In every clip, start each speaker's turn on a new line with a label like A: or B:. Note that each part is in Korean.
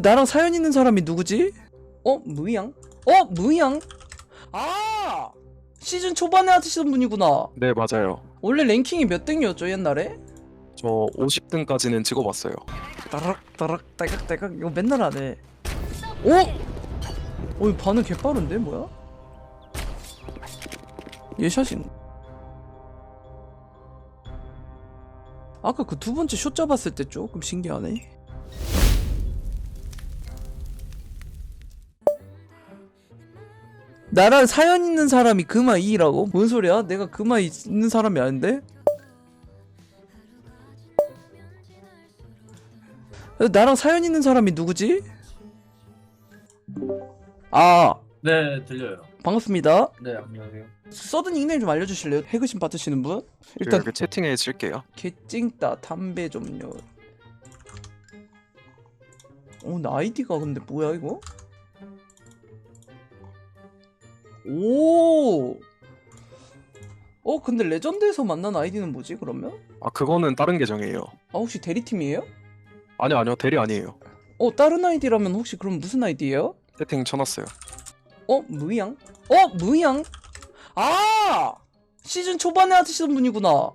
A: 나랑 사연 있는 사람이 누구지? 어? 무이양? 어? 무이양? 아! 시즌 초반에 하시던 분이구나.
B: 네 맞아요.
A: 원래 랭킹이 몇 등이었죠 옛날에?
B: 저 50등까지는 찍어봤어요.
A: 따락 따락 딸깍 딸깍 이거 맨날 하네. 오! 어? 이 반응 개빠른데 뭐야? 얘 샷인. 아까 그 두 번째 숏 잡았을 때 조금 신기하네. 나랑 사연 있는 사람이 금화 2라고? 뭔 소리야? 내가 금화 있는 사람이 아닌데? 나랑 사연 있는 사람이 누구지? 아
C: 네, 들려요.
A: 반갑습니다.
C: 네, 안녕하세요.
A: 서든 닉네임 좀 알려주실래요? 해그심 받으시는 분?
B: 일단
A: 일단
B: 그 채팅에 쓸게요.
A: 개찡따 담배 좀요. 어, 나 아이디가 근데 뭐야 이거? 오. 어, 근데 레전드에서 만난 아이디는 뭐지 그러면?
B: 아 그거는 다른 계정이에요.
A: 아 혹시 대리팀이에요?
B: 아니요 아니요 대리 아니에요.
A: 어, 다른 아이디라면 혹시 그럼 무슨 아이디예요?
B: 채팅 쳐놨어요.
A: 어 무이양? 어 무이양? 아 시즌 초반에 하시던 분이구나.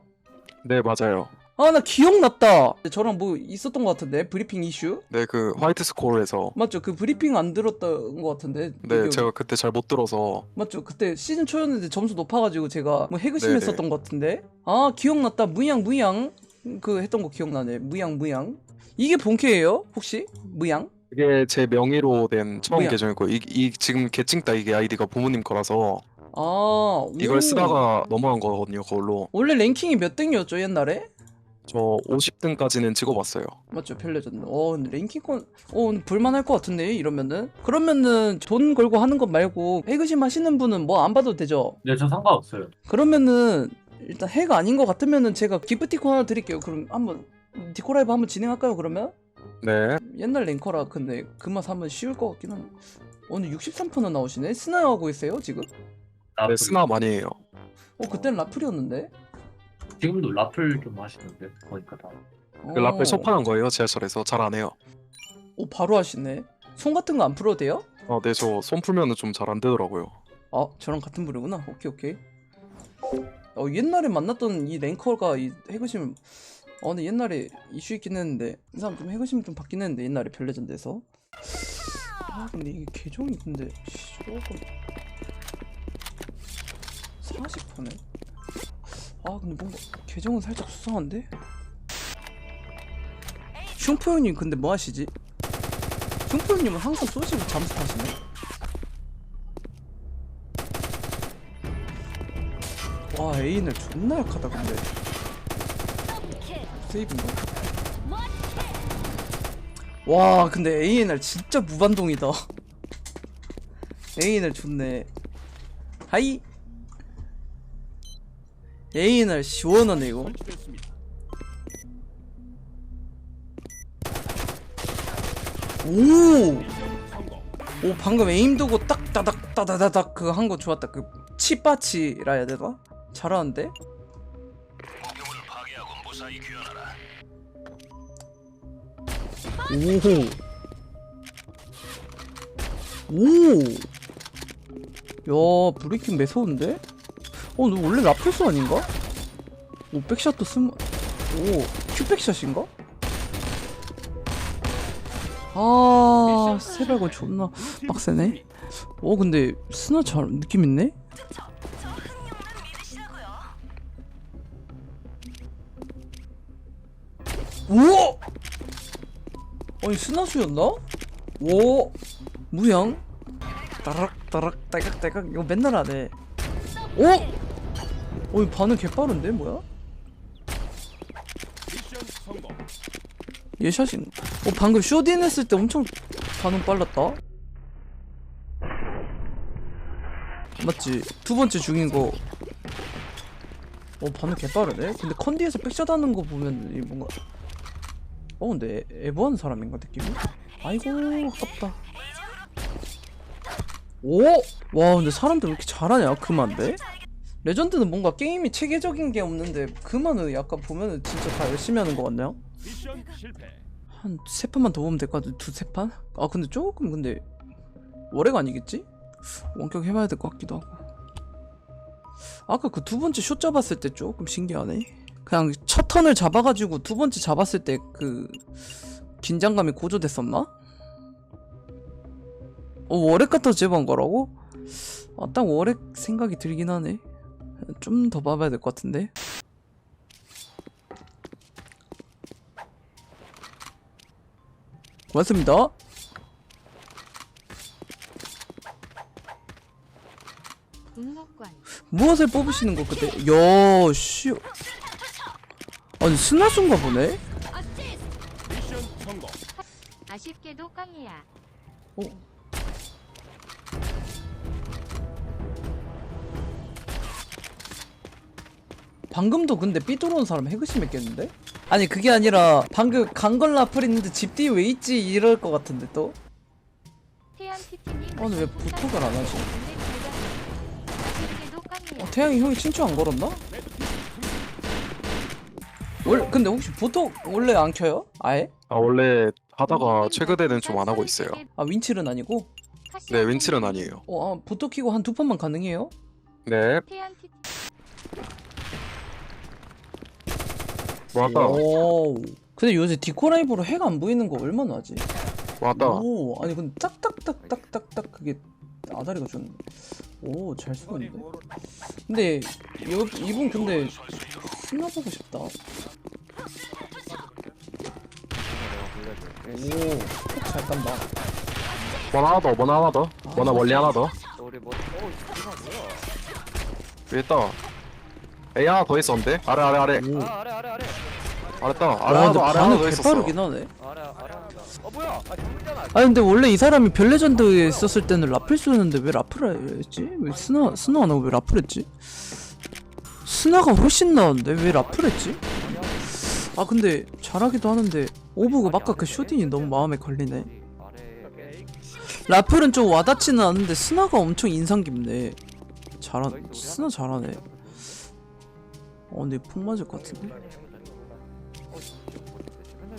B: 네 맞아요.
A: 아 나 기억났다. 저랑 뭐 있었던 것 같은데 브리핑 이슈
B: 네 그 화이트 스코어에서
A: 맞죠? 그 브리핑 안 들었던 것 같은데.
B: 네 제가 그때 잘 못 들어서
A: 맞죠? 그때 시즌 초였는데 점수 높아가지고 제가 뭐 해그심
B: 네네.
A: 했었던 것 같은데. 아 기억났다. 무이양 무이양 그 했던 거 기억나네. 무이양 무이양. 이게 본캐예요? 혹시 무이양?
B: 이게 제 명의로 된 처음
A: 뭐야?
B: 계정이고 이, 이 지금 개칭따 이게 아이디가 부모님 거라서
A: 아
B: 이걸
A: 오.
B: 쓰다가 넘어간 거거든요 그걸로
A: 원래 랭킹이 몇 등이었죠 옛날에?
B: 저 50등까지는 찍어봤어요.
A: 맞죠 별레전드. 어 근데 랭킹권 어 근데 볼만할 것 같은데 이러면은? 그러면은 돈 걸고 하는 것 말고 해그심 하시는 분은 뭐 안 봐도 되죠?
C: 네, 저 상관없어요.
A: 그러면은 일단 해가 아닌 것 같으면은 제가 기프티콘 하나 드릴게요. 그럼 한번 디코라이브 한번 진행할까요 그러면?
B: 네.
A: 옛날 랭커라 근데 그 맛 하면 쉬울 것 같긴 한데. 오늘 63%나 나오시네? 스나 하고 있어요 지금.
B: 네, 스나 많이 해요.
A: 어 그땐 라플이었는데
C: 지금도 라플 좀 하시는데 보니까 다.
B: 그 라펠 첫판한 거예요 지하철에서 잘 안 해요.
A: 오 바로 하시네 손 같은 거 안 풀어도 돼요?
B: 어, 네, 저 손 풀면은 좀 잘 안 되더라고요.
A: 아 저랑 같은 부류구나 오케이 오케이 어 옛날에 만났던 이 랭커가 이 해그심 어 근데 옛날에 이슈 있긴 했는데 이 사람 좀 해그심 좀 받긴 했는데 옛날에 별레전드에서 아 근데 이게 계정이 근데 씨, 조금 40%네 아 근데 뭔가 계정은 살짝 수상한데? 슝포 형님 근데 뭐 하시지? 슝포 형님은 항상 쏘시고 잠수 타시네. 와 에인을 존나 약하다 근데. 세이브인가? 와 근데 ANR 진짜 무반동이다. ANR 좋네. 하이 ANR 시원하네 이거 오! 오 방금 에임 두고 딱 따닥 따다다닥 그거 한거 좋았다 그 치빠치라 해야 되나? 잘하는데? 오호 오. 야 브레이킹 매서운데? 어 너 원래 라플스 아닌가? 오 백샷도 스무 오 큐백샷인가? 아 세발건 존나 빡세네 어 근데 스나 잘 느낌 있네? 우와! 아니 스나수였나? 오 무양 따락 따락 딸깍 딸깍 이거 맨날 하네 오! 어 이 반응 개빠른데 뭐야? 얘 샷인 어 방금 쇼딘 했을 때 엄청 반응 빨랐다 맞지? 두 번째 중인 거 어, 반응 개빠르네? 근데 컨디에서 백샷 하는 거 보면 이 뭔가 어 근데 에- 에버한 사람인가 느낌이? 아이고 아깝다 오! 와 근데 사람들 왜 이렇게 잘하냐 그만데? 레전드는 뭔가 게임이 체계적인 게 없는데 그만은 약간 보면은 진짜 다 열심히 하는 것 같네요 한 세 판만 더 보면 될 것 같은데 두세 판? 아 근데 조금 근데 월해가 아니겠지? 원격 해봐야 될 것 같기도 하고 아까 그 두 번째 숏 잡았을 때 조금 신기하네 그냥 첫 턴을 잡아가지고 두 번째 잡았을 때 그 긴장감이 고조됐었나? 어 월핵 같아서 제보한 거라고? 아 딱 월핵 생각이 들긴 하네 좀 더 봐봐야 될 것 같은데 고맙습니다 무엇을 뽑으시는 거 그때 야 씨. 아니 스나순가 보네?
D: 아쉽게도 깡이야
A: 어? 방금도 근데 삐 들어온 사람 해그심 했겠는데? 아니 그게 아니라 방금 강걸 라플 있는데 집 뒤에 왜 있지 이럴 것 같은데 또? 아, 근데 왜 보톡을 안 하지?
D: 깡이야
A: 어, 태양이 형이 친추 안 걸었나? 원 근데 혹시 보톡 원래 안 켜요? 아예?
B: 아 원래 하다가 최근에는 좀 안 하고 있어요.
A: 아 윈칠은 아니고?
B: 네 윈칠은 아니에요.
A: 어, 아, 보톡 키고 한두 판만 가능해요?
B: 네 왔다
A: 오. 근데 요새 디코라이브로 해가 안 보이는 거 얼마나 하지?
B: 왔다.
A: 오, 아니 근데 딱딱딱딱딱딱 그게 아다리가 좋네. 오, 잘 쓰는데. 근데 여, 이분 근데 스나 보고 싶다. 오, 잘 깐다.
B: 원 하나 더, 원 하나 더, 원 멀리 하나 더.
E: 우리 뭐, 어, 이거 뭐야?
B: 위에 떠. A 하나 더 있었는데? 아래 아래 아래
A: 오.
E: 아, 아래, 아래, 아래.
A: 와,
B: 하나
A: 근데
B: 더
A: 반응. 개빠르긴 하네.
E: 어, 뭐야? 아,
A: 근데 원래 이 사람이 별레전드에 있었을 때는 라플 쓰는데 왜 라플을 했지? 왜 스나 스나 안 하고 왜 라플 했지? 스나가 훨씬 나은데 왜 라플 했지? 아 근데 잘하기도 하는데 오브가 아까 그 쇼딩이 너무 마음에 걸리네.
E: 아래.
A: 라플은 좀 와닿지는 않는데 스나가 엄청 인상 깊네. 잘하 스나 잘하네. 어 근데 폭 맞을 것 같은데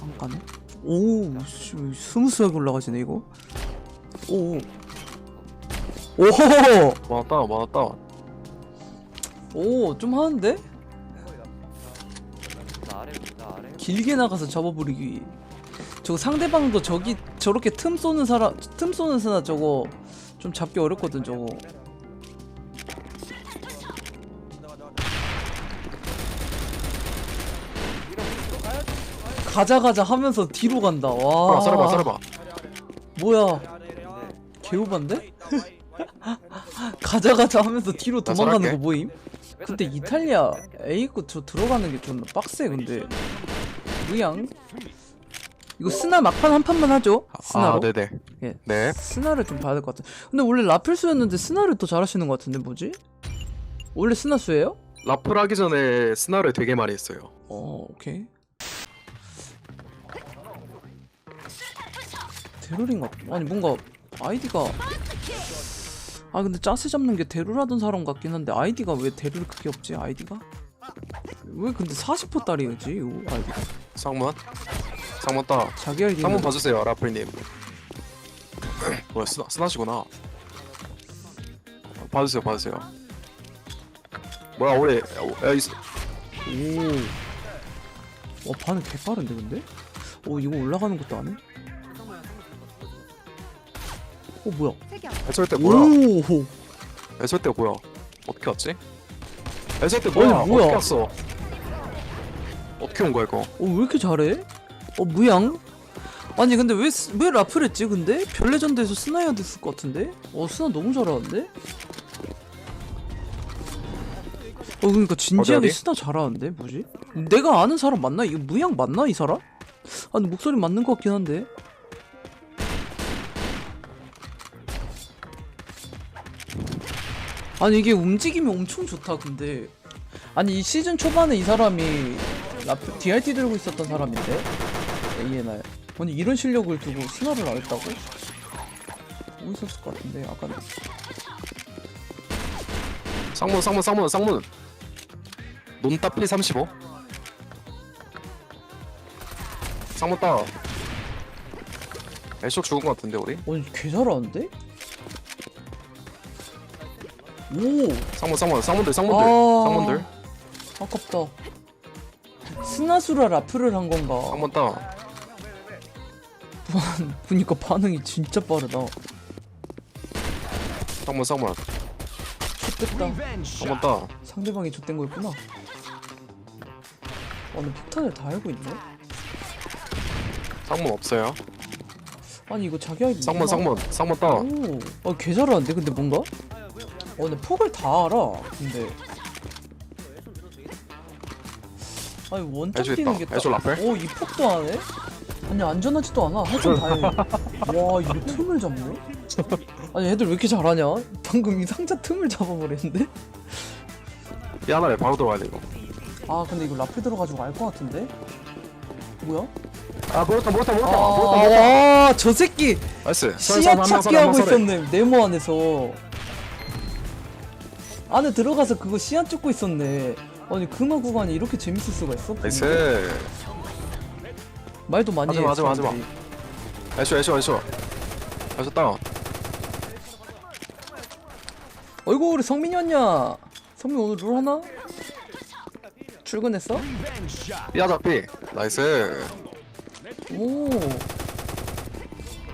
A: 안 가네. 오 씨, 스무스하게 올라가지네 이거. 오. 오호호.
B: 많았다, 많았다.
A: 오, 좀 하는데?
E: 나 아래, 나 아래.
A: 길게 나가서 잡아버리기. 저거 상대방도 저기 저렇게 틈 쏘는 사람, 틈 쏘는 스나 저거 좀 잡기 어렵거든 저거. 가자 가자 하면서 뒤로 간다. 와.
B: 썰어봐, 썰어봐.
A: 뭐야? 개우반데? 가자 가자 하면서 뒤로
B: 나
A: 도망가는. 거 모임? 근데 이탈리아 A고 저 들어가는 게 존나 빡세 근데 무양 이거 스나 막판 한 판만 하죠 스나로
B: 아, 네네.
A: 예.
B: 네.
A: 스나를 좀 봐야 될 것 같아 근데 원래 라플수였는데 스나를 더 잘하시는 것 같은데 뭐지? 원래 스나수예요?
B: 라플 하기 전에 스나를 되게 많이 했어요.
A: 어 오케이 같... 아니 뭔가 아이디가 아 근데 짜세 잡는 게 데룰하던 사람 같긴 한데 아이디가 왜 데룰 그게 없지 아이디가? 왜 근데 40% 딸이지 이거 아이디가
B: 상문. 상문 따.
A: 자기 아이디
B: 상문 봐주세요, 라플님. 뭐야, 스나, 스나시구나. 봐주세요, 봐주세요. 뭐야, 올해, 야, 이,
A: 오. 와 반응 개빠른데 근데? 오 이거 올라가는 것도 안 해? 어 뭐야?
B: 애설 때 뭐야?
A: 오
B: 애설 때 뭐야? 어떻게 왔지? 애설 때 뭐야?
A: 뭐야?
B: 어떻게 왔어? 어떻게 온 거야, 이거?
A: 어, 왜 이렇게 잘해? 어, 무양? 아니, 근데 왜, 스- 왜 라플 했지, 근데? 별 레전드에서 스나야 됐을 것 같은데? 어, 스나 너무 잘하는데? 어, 그러니까 진지하게
B: 어디, 어디?
A: 스나 잘하는데? 뭐지? 내가 아는 사람 맞나? 이거 무양 맞나, 이 사람? 아, 근데 목소리 맞는 것 같긴 한데? 아니, 이게 움직임이 엄청 좋다, 근데. 아니, 이 시즌 초반에 이 사람이 라플, DRT 들고 있었던 사람인데? ANR. 아니, 이런 실력을 두고 스나를 안 했다고? 뭐 있었을 것 같은데, 아까.
B: 쌍문, 쌍문, 쌍문, 쌍문. 논따 P35. 쌍문 따. 애쇼 죽은 것 같은데 우리?
A: 아니 개 잘하는데? 오!
B: 쌍문 쌍문 쌍문들 쌍문들
A: 아.
B: 쌍문들.
A: 아깝다. 스나수라 라프를 한 건가?
B: 쌍문 따
A: 보니까 반응이 진짜 빠르다.
B: 쌍문 쌍문.
A: 좋됐다.
B: 쌍문 따
A: 상대방이 좆된 거였구나. 아니 폭탄을 다 알고 있네?
B: 쌍문 없어요?
A: 아니 이거 자기 아이디
B: 쌍문 쌍문 쌍문 따
A: 오, 아, 개 잘하는데? 근데 뭔가? 어, 근데 폭을 다 알아. 근데 아니 원점
B: 애쇼
A: 뛰는
B: 있다.
A: 게 딱.
B: 애쇼 라펠?
A: 오, 이 폭도 안 해? 아니 안전하지도 않아. 할줄 다 해. 와, 이거 틈을 잡네. 아니 애들 왜 이렇게 잘하냐? 방금 이 상자 틈을 잡아버렸는데?
B: 이 하나에 바로 들어가야 돼 이거
A: 아, 근데 이거 라플 들어가지고 알 것 같은데? 뭐야?
B: 아 모르다 모르다 모르다
A: 아,
B: 모르다 모르다
A: 아, 저 새끼
B: 나이스
A: 시야 찾기 하고 있었네. 네모 안에서. 안에 들어가서 그거 시야 찍고 있었네. 아니 금화 구간이 이렇게 재밌을 수가 있어?
B: 나이스
A: 말도 많이 해.
B: 하지마, 하지마,
A: 사람들이.
B: 애쇼 애쇼 애쇼 애쇼 따
A: 어이구 우리 성민이 왔냐? 성민 오늘 룰 하나? 출근했어?
B: 삐하자 삐 나이스
A: 오.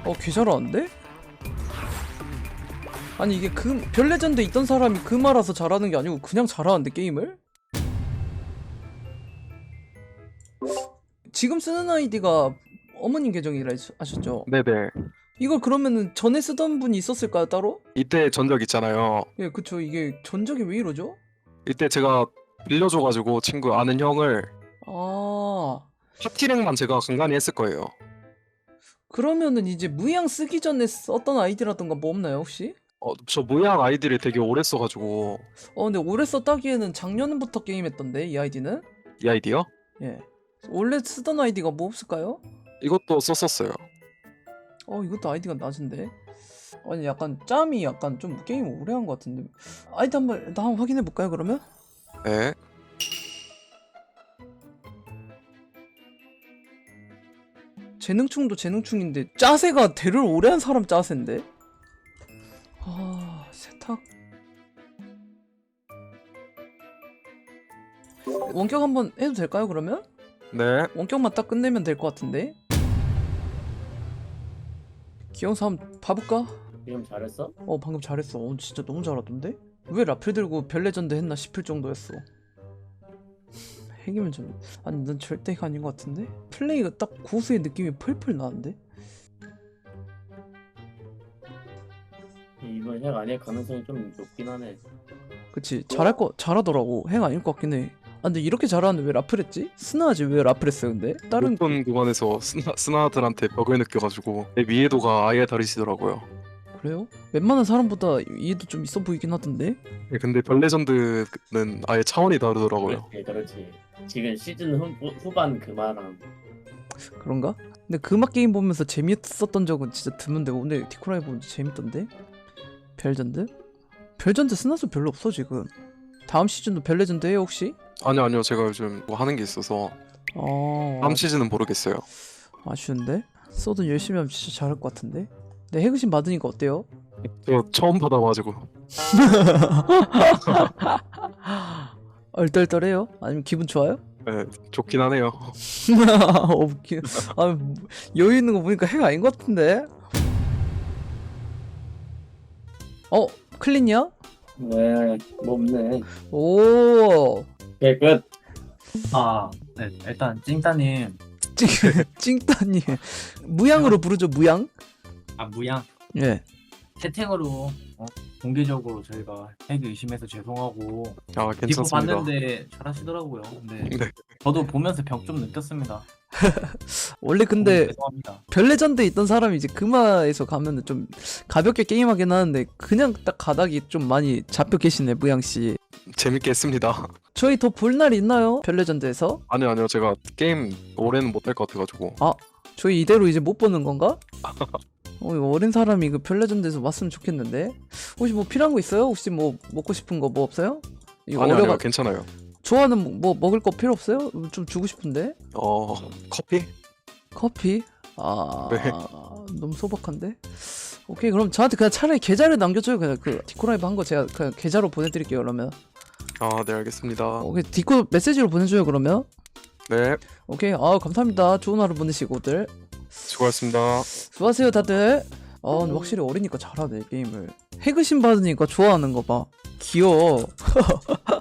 A: 어, 개 잘하는데? 아니 이게 그 별레전드 있던 사람이 금화라서 잘하는 게 아니고 그냥 잘하는데 게임을? 지금 쓰는 아이디가 어머님 계정이라 하셨- 하셨죠?
B: 네네
A: 이걸 그러면은 전에 쓰던 분이 있었을까요 따로?
B: 이때 전적 있잖아요
A: 예 그쵸 이게 전적이 왜 이러죠?
B: 이때 제가 빌려줘가지고 친구 아는 형을
A: 아
B: 파티랭만 제가 간간히 했을 거예요
A: 그러면은 이제 무양 쓰기 전에 썼던 아이디라던가 뭐 없나요 혹시?
B: 어, 저 모양 아이디를 되게 오래 써가지고
A: 어 근데 오래 썼다기에는 작년부터 게임했던데 이 아이디는?
B: 이 아이디요?
A: 예 원래 쓰던 아이디가 뭐 없을까요?
B: 이것도 썼었어요
A: 어 이것도 아이디가 낮은데 아니 약간 짬이 약간 좀 게임 오래 한 것 같은데 아이디 한번 나 한번 확인해 볼까요 그러면?
B: 네
A: 재능충도 재능충인데 짜세가 대를 오래 한 사람 짜세인데 아 세탁 원격 한번 해도 될까요 그러면?
B: 네.
A: 원격만 딱 끝내면 될 것 같은데 기영사 한번 봐볼까?
C: 지금 잘했어?
A: 어 방금 잘했어 어 진짜 너무 잘하던데? 왜 라플 들고 별레전드 했나 싶을 정도였어 핵이면 좀 아니 난 절대 핵 아닌 것 같은데? 플레이가 딱 고수의 느낌이 펄펄 나는데?
C: 이번 핵 아닐 가능성이 좀 높긴 하네.
A: 그치 잘할 거 잘하더라고 핵 아닐 것 같긴 해 아, 근데 이렇게 잘하는데 왜 라플 했지? 스나하지 왜 라플 했어요 근데? 다른
B: 높은 구간에서 스나, 스나들한테 벽을 느껴가지고 내 이해도가 아예 다르시더라고요
A: 그래요? 웬만한 사람보다 이해도 좀 있어 보이긴 하던데?
B: 예, 근데 별레전드는 아예 차원이 다르더라고요
C: 그렇지, 그렇지. 지금 시즌 후, 후반 그마랑
A: 그런가? 근데 그 음악 게임 보면서 재밌었던 적은 진짜 드문데 오늘 디코라이 보면 재밌던데? 별전드? 별전드 스나수 별로 없어 지금 다음 시즌도 별레전드 해요 혹시?
B: 아니요 아니요 제가 요즘 뭐 하는 게 있어서
A: 어
B: 다음 시즌은 모르겠어요
A: 아쉬운데? 써도 열심히 하면 진짜 잘할 것 같은데? 네 해그신 받으니까 어때요?
B: 저 처음 받아가지고
A: 얼떨떨해요? 아니면 기분 좋아요?
B: 네, 좋긴 하네요
A: 어, 웃기... 아, 뭐, 여유 있는 거 보니까 해가 아닌 것 같은데? 어? 클린이야?
C: 네, 뭐 없네.
A: 오
C: 오케이, 끝.
F: 아, 네. 일단 찡따님,
A: 찡, 찡따님 무양으로 부르죠 무양?
F: 아 무양
A: 예
F: 채팅으로 어, 공개적으로 저희가 핵 의심해서 죄송하고
B: 아
F: 디코
B: 괜찮습니다
F: 봤는데 잘하시더라고요. 근데
B: 네.
F: 저도 보면서 벽 좀 느꼈습니다.
A: 원래 근데
F: 너무 죄송합니다.
A: 별레전드에 있던 사람이 이제 금화에서 가면은 좀 가볍게 게임하긴 하는데 그냥 딱 가닥이 좀 많이 잡혀 계시네 무양 씨
B: 재밌게 했습니다
A: 저희 더 볼 날 있나요? 별레전드에서?
B: 아니요 아니요 제가 게임 올해는 못 할 것 같아가지고
A: 저희 이대로 이제 못 보는 건가? 어, 이거 어린 사람이 그 별레전드에서 왔으면 좋겠는데 혹시 뭐 필요한 거 있어요? 혹시 뭐 먹고 싶은 거 뭐 없어요? 이거
B: 아니요 아니요
A: 어려가
B: 괜찮아요
A: 좋아하는 뭐- 뭐 먹을 거 필요 없어요? 좀 주고 싶은데?
B: 어 커피?
A: 커피? 아
B: 네.
A: 너무 소박한데? 오케이 그럼 저한테 그냥 차라리 계좌를 남겨줘요. 그냥 그 디코라이브 한 거 제가 그냥 계좌로 보내드릴게요 그러면.
B: 아네 알겠습니다.
A: 오케이 디코 메시지로 보내줘요 그러면.
B: 네.
A: 오케이 아 감사합니다. 좋은 하루 보내시고들
B: 수고하셨습니다.
A: 수고하세요 다들. 아 근데 확실히 어리니까 잘하네 게임을. 해그심 받으니까 좋아하는 거 봐. 귀여워